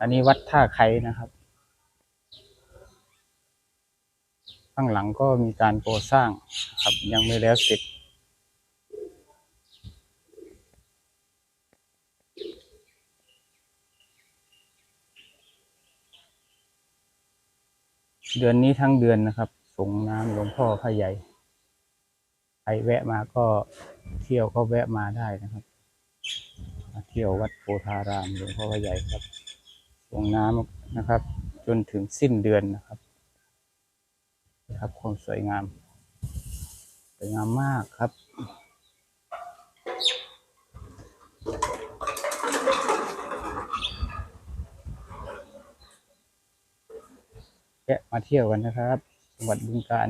อันนี้วัดท่าไคนะครับ ข้างหลังก็มีการก่อสร้างครับยังไม่แล้วเสร็จเดือนนี้ทั้งเดือนนะครับ ส่งน้ำหลวงพ่อพระใหญ่ ใครแวะมาก็เที่ยวก็แวะมาได้นะครับ มาเที่ยววัดโพธารามหลวงพ่อพระใหญ่ครับ ส่งน้ำนะครับ จนถึงสิ้นเดือนนะครับนะครับความสวยงาม สวยงามมากครับแวะมาเที่ยวกันนะครับ จังหวัดบึงกาฬ